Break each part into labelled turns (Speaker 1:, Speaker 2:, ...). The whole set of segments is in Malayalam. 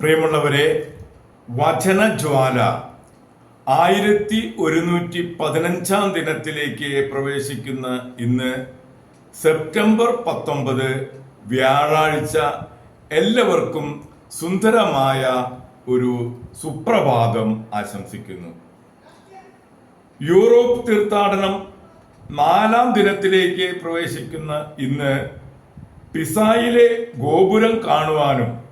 Speaker 1: പ്രിയമുള്ളവരെ വചനജ്വാല ആയിരത്തി ഒരുന്നൂറ്റി പതിനഞ്ചാം ദിനത്തിലേക്ക് പ്രവേശിക്കുന്ന ഇന്ന് സെപ്റ്റംബർ പത്തൊമ്പത് വ്യാഴാഴ്ച എല്ലാവർക്കും സുന്ദരമായ ഒരു സുപ്രഭാതം ആശംസിക്കുന്നു. യൂറോപ്പ് തീർത്ഥാടനം നാലാം ദിനത്തിലേക്ക് പ്രവേശിക്കുന്ന ഇന്ന് പിസായിലെ ഗോപുരം കാണുവാനും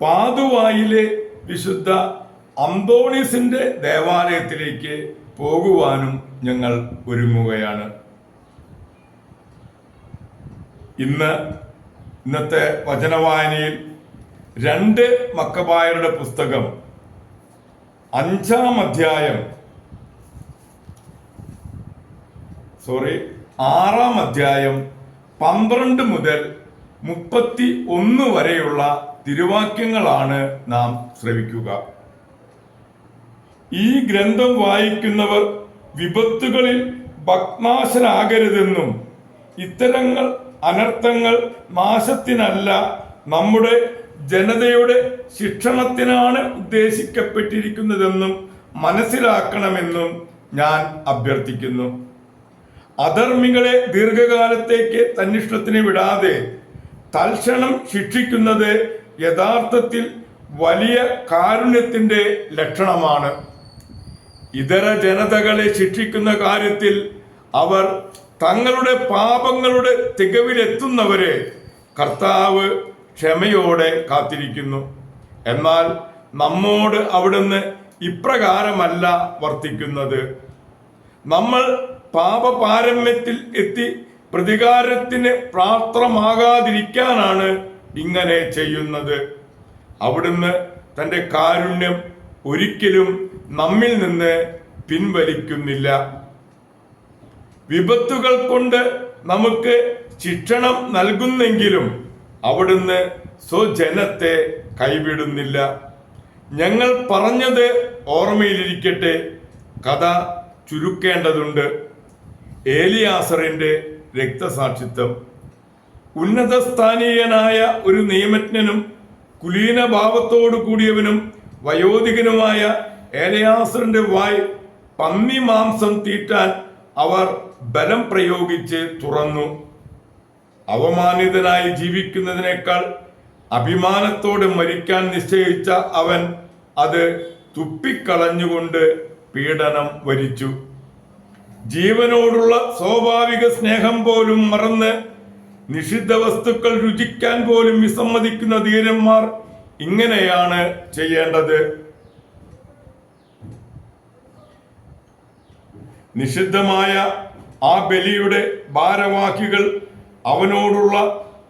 Speaker 1: പാതുവായിലെ വിശുദ്ധ അന്തോണീസിന്റെ ദേവാലയത്തിലേക്ക് പോകുവാനും ഞങ്ങൾ ഒരുങ്ങുകയാണ്. ഇന്ന് ഇന്നത്തെ വചനവായനയിൽ രണ്ട് മക്കബായരുടെ പുസ്തകം അഞ്ചാം അധ്യായം സോറി ആറാം അധ്യായം പന്ത്രണ്ട് മുതൽ മുപ്പത്തി ഒന്ന് വരെയുള്ള തിരുവാക്യങ്ങളാണ് നാം ശ്രവിക്കുക. ഈ ഗ്രന്ഥം വായിക്കുന്നവർ വിപത്തുകളിൽ ഭക്നാശനാകരുതെന്നും ഇത്തരങ്ങൾ അനർത്ഥങ്ങൾ നാശത്തിനല്ല നമ്മുടെ ജനതയുടെ ശിക്ഷണത്തിനാണ് ഉദ്ദേശിക്കപ്പെട്ടിരിക്കുന്നതെന്നും മനസ്സിലാക്കണമെന്നും ഞാൻ അഭ്യർത്ഥിക്കുന്നു. അധർമ്മികളെ ദീർഘകാലത്തേക്ക് തന്നിഷ്ടത്തിന് വിടാതെ തൽക്ഷണം ശിക്ഷിക്കുന്നത് യഥാർത്ഥത്തിൽ വലിയ കാരുണ്യത്തിന്റെ ലക്ഷണമാണ്. ഇതര ജനതകളെ ശിക്ഷിക്കുന്ന കാര്യത്തിൽ അവർ തങ്ങളുടെ പാപങ്ങളുടെ തികവിലെത്തുന്നവരെ കർത്താവ് ക്ഷമയോടെ കാത്തിരിക്കുന്നു. എന്നാൽ നമ്മോട് അവിടുന്ന് ഇപ്രകാരമല്ല വർത്തിക്കുന്നത്. നമ്മൾ പാപപാരമ്യത്തിൽ എത്തി പ്രതികാരത്തിന് പ്രാപ്തമാകാതിരിക്കാനാണ് ഇങ്ങനെ ചെയ്യുന്നത്. അവിടുന്ന് തന്റെ കാരുണ്യം ഒരിക്കലും നമ്മിൽ നിന്ന് പിൻവലിക്കുന്നില്ല. വിപത്തുകൾ കൊണ്ട് നമുക്ക് ശിക്ഷണം നൽകുന്നെങ്കിലും അവിടുന്ന് സ്വജനത്തെ കൈവിടുന്നില്ല. ഞങ്ങൾ പറഞ്ഞത് ഓർമ്മയിലിരിക്കട്ടെ. കഥ ചുരുക്കേണ്ടതുണ്ട്. ഏലിയാസറിന്റെ രക്തസാക്ഷിത്വം. ഉന്നതസ്ഥാനീയനായ ഒരു നിയമജ്ഞനും കുലീനഭാവത്തോടു കൂടിയവനും വയോധികനുമായ ഏലയാസറിന്റെ വായ് പന്നി മാംസം തീറ്റാൻ അവർ ബലം പ്രയോഗിച്ച് തുറന്നു. അവമാനിതനായി ജീവിക്കുന്നതിനേക്കാൾ അഭിമാനത്തോടെ മരിക്കാൻ നിശ്ചയിച്ച അവൻ അത് തുപ്പിക്കളഞ്ഞുകൊണ്ട് പീഡനം വരിച്ചു. ജീവനോടുള്ള സ്വാഭാവിക സ്നേഹം പോലും മറന്ന് നിഷിദ്ധ വസ്തുക്കൾ രുചിക്കാൻ പോലും വിസമ്മതിക്കുന്ന ധീരന്മാർ ഇങ്ങനെയാണ് ചെയ്യേണ്ടത്. നിഷിദ്ധമായ ആ ബലിയുടെ ഭാരവാഹികൾ അവനോടുള്ള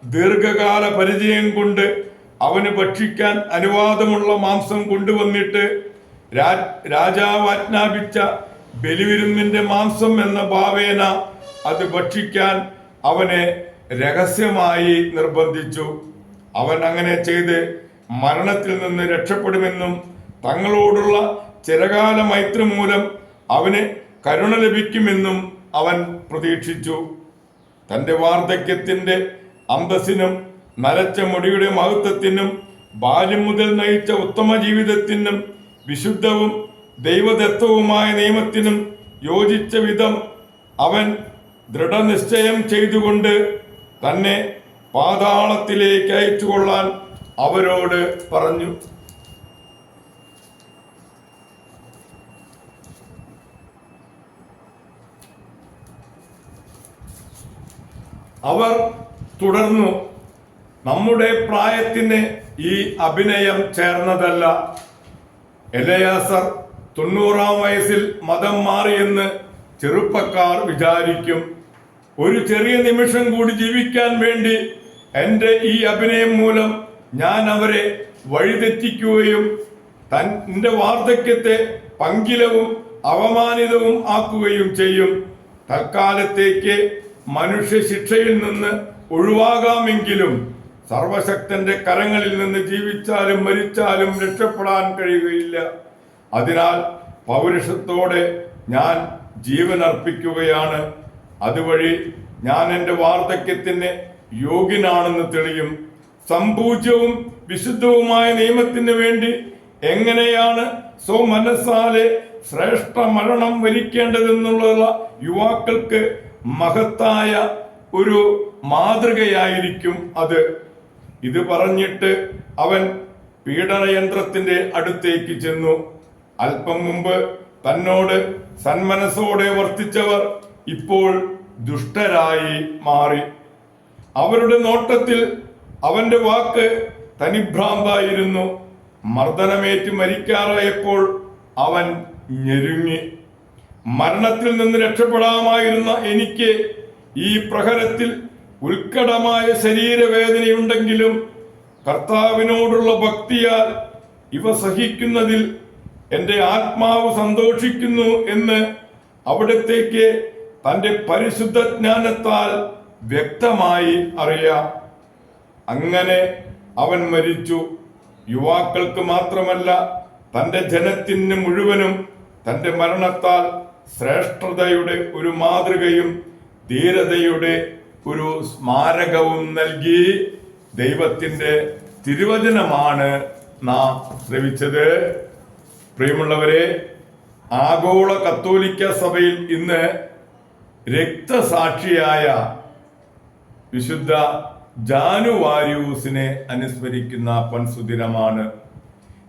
Speaker 1: ദീർഘകാല പരിചയം കൊണ്ട് അവന് ഭക്ഷിക്കാൻ അനുവാദമുള്ള മാംസം കൊണ്ടുവന്നിട്ട് രാജാവ് ആജ്ഞാപിച്ച ബലിവിരുന്നിന്റെ മാംസം എന്ന ഭാവേന അത് ഭക്ഷിക്കാൻ അവനെ രഹസ്യമായി നിർബന്ധിച്ചു. അവൻ അങ്ങനെ ചെയ്ത് മരണത്തിൽ നിന്ന് രക്ഷപ്പെടുമെന്നും തങ്ങളോടുള്ള ചിരകാല മൈത്രി മൂലം അവന് കരുണ ലഭിക്കുമെന്നും അവൻ പ്രതീക്ഷിച്ചു. തന്റെ വാർദ്ധക്യത്തിന്റെ അന്തസ്സിനും നരച്ച മുടിയുടെ മഹത്വത്തിനും ബാല്യം മുതൽ നയിച്ച ഉത്തമ ജീവിതത്തിനും വിശുദ്ധവും ദൈവദത്തവുമായ നിയമത്തിനും യോജിച്ച വിധം അവൻ ദൃഢനിശ്ചയം ചെയ്തുകൊണ്ട് തന്നെ പാതാളത്തിലേക്ക് അയച്ചുകൊള്ളാൻ അവരോട് പറഞ്ഞു. അവർ തുടർന്നു നമ്മുടെ പ്രായത്തിന് ഈ അഭിനയം ചേർന്നതല്ല. എലയാസർ തൊണ്ണൂറാം വയസ്സിൽ മതം മാറിയെന്ന് ചെറുപ്പക്കാർ വിചാരിക്കും. ഒരു ചെറിയ നിമിഷം കൂടി ജീവിക്കാൻ വേണ്ടി എന്റെ ഈ അഭിനയം മൂലം ഞാൻ അവരെ വഴിതെറ്റിക്കുകയും തന്റെ വാർദ്ധക്യത്തെ പങ്കിലവും അവമാനിതവും ആക്കുകയും ചെയ്യും. തൽക്കാലത്തേക്ക് മനുഷ്യ ശിക്ഷയിൽ നിന്ന് ഒഴിവാകാമെങ്കിലും സർവശക്തന്റെ കരങ്ങളിൽ നിന്ന് ജീവിച്ചാലും മരിച്ചാലും രക്ഷപ്പെടാൻ കഴിയുകയില്ല. അതിനാൽ പൗരുഷത്തോടെ ഞാൻ ജീവൻ അർപ്പിക്കുകയാണ് അതുവഴി ഞാൻ എന്റെ വാർദ്ധക്യത്തിന് യോഗ്യനാണെന്ന് തെളിയും. സമ്പൂജ്യവും വിശുദ്ധവുമായ നിയമത്തിന് വേണ്ടി എങ്ങനെയാണ് സ്വമനസ്സാലെ ശ്രേഷ്ഠ മരണം വരിക്കേണ്ടതെന്നുള്ള യുവാക്കൾക്ക് മഹത്തായ ഒരു മാതൃകയായിരിക്കും അത്. ഇത് പറഞ്ഞിട്ട് അവൻ പീഡനയന്ത്രത്തിന്റെ അടുത്തേക്ക് ചെന്നു. അല്പം മുമ്പ് തന്നോട് സന്മനസ്സോടെ വർത്തിച്ചവർ ഇപ്പോൾ ദുഷ്ടരായി മാറി. അവരുടെ നോട്ടത്തിൽ അവന്റെ വാക്ക് തനിഭ്രാന്തായിരുന്നു. മർദ്ദനമേറ്റ് മരിക്കാറായപ്പോൾ അവൻ ഞെരുങ്ങി. മരണത്തിൽ നിന്ന് രക്ഷപ്പെടാമായിരുന്ന എനിക്ക് ഈ പ്രഹരത്തിൽ ഉത്കടമായ ശരീരവേദനയുണ്ടെങ്കിലും കർത്താവിനോടുള്ള ഭക്തിയാൽ ഇവ സഹിക്കുന്നതിൽ എന്റെ ആത്മാവ് സന്തോഷിക്കുന്നു എന്ന് അവിടത്തേക്ക് തന്റെ പരിശുദ്ധ ജ്ഞാനത്താൽ വ്യക്തമായി അറിയാം. അങ്ങനെ അവൻ മരിച്ചു. യുവാക്കൾക്ക് മാത്രമല്ല തന്റെ ജനത്തിന് മുഴുവനും തന്റെ മരണത്താൽ ശ്രേഷ്ഠതയുടെ ഒരു മാതൃകയും ധീരതയുടെ ഒരു സ്മാരകവും നൽകി. ദൈവത്തിന്റെ തിരുവചനമാണ് നാം ശ്രവിച്ചത്. പ്രിയമുള്ളവരെ ആഗോള കത്തോലിക്ക സഭയിൽ ഇന്ന് രക്തസാക്ഷിയായ വിശുദ്ധ ജാനുവാരിയൂസിനെ അനുസ്മരിക്കുന്ന പൊൻസുദിനമാണ്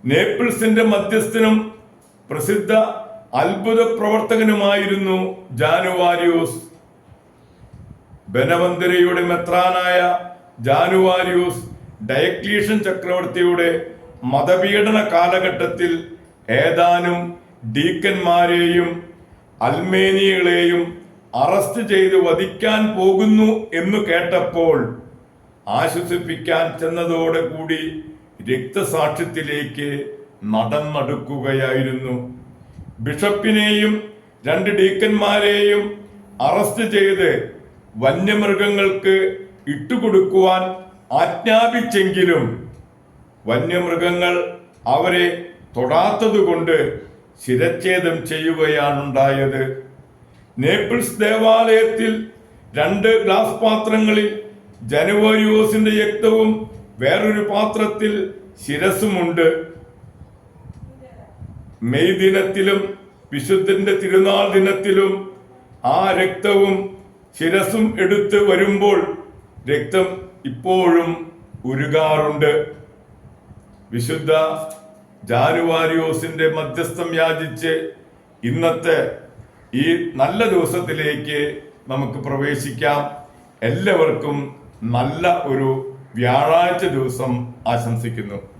Speaker 1: നേപ്പിൾസിന്റെ മധ്യസ്ഥനും പ്രസിദ്ധ അത്ഭുത പ്രവർത്തകനുമായിരുന്നു ജാനുവാരിയൂസ് ബനവന്തരയുടെ മെത്രാനായ ജാനുവാരിയൂസ് ഡയക്ലീഷൻ ചക്രവർത്തിയുടെ മതപീഡന കാലഘട്ടത്തിൽ ഏതാനും ഡീക്കന്മാരെയും അൽമേനിയകളെയും അറസ്റ്റ് ചെയ്ത് വധിക്കാൻ പോകുന്നു എന്ന് കേട്ടപ്പോൾ ആശ്വസിപ്പിക്കാൻ ചെന്നതോടെ കൂടി രക്തസാക്ഷ്യത്തിലേക്ക് നടന്നടുക്കുകയായിരുന്നു. ബിഷപ്പിനെയും രണ്ട് ഡീക്കന്മാരെയും അറസ്റ്റ് ചെയ്ത് വന്യമൃഗങ്ങൾക്ക് ഇട്ടുകൊടുക്കുവാൻ ആജ്ഞാപിച്ചെങ്കിലും വന്യമൃഗങ്ങൾ അവരെ തൊടാത്തതുകൊണ്ട് ശിരച്ഛേദം ചെയ്യുകയാണുണ്ടായത്. നേപ്പിൾസ് ദേവാലയത്തിൽ രണ്ട് ഗ്ലാസ് പാത്രങ്ങളിൽ ജനുവരിയോസിന്റെ രക്തവും വേറൊരു പാത്രത്തിൽ ശിരസുമുണ്ട് മെയ് ദിനത്തിലും വിശുദ്ധന്റെ തിരുനാൾ ദിനത്തിലും ആ രക്തവും ശിരസും എടുത്ത് വരുമ്പോൾ രക്തം ഇപ്പോഴും ഉരുകാറുണ്ട്. വിശുദ്ധ ജാനുവാരിയോസിന്റെ മധ്യസ്ഥം യാചിച്ച് ഇന്നത്തെ ഈ നല്ല ദിവസത്തിലേക്ക് നമുക്ക് പ്രവേശിക്കാം. എല്ലാവർക്കും നല്ല ഒരു വ്യാഴാഴ്ച ദിവസം ആശംസിക്കുന്നു.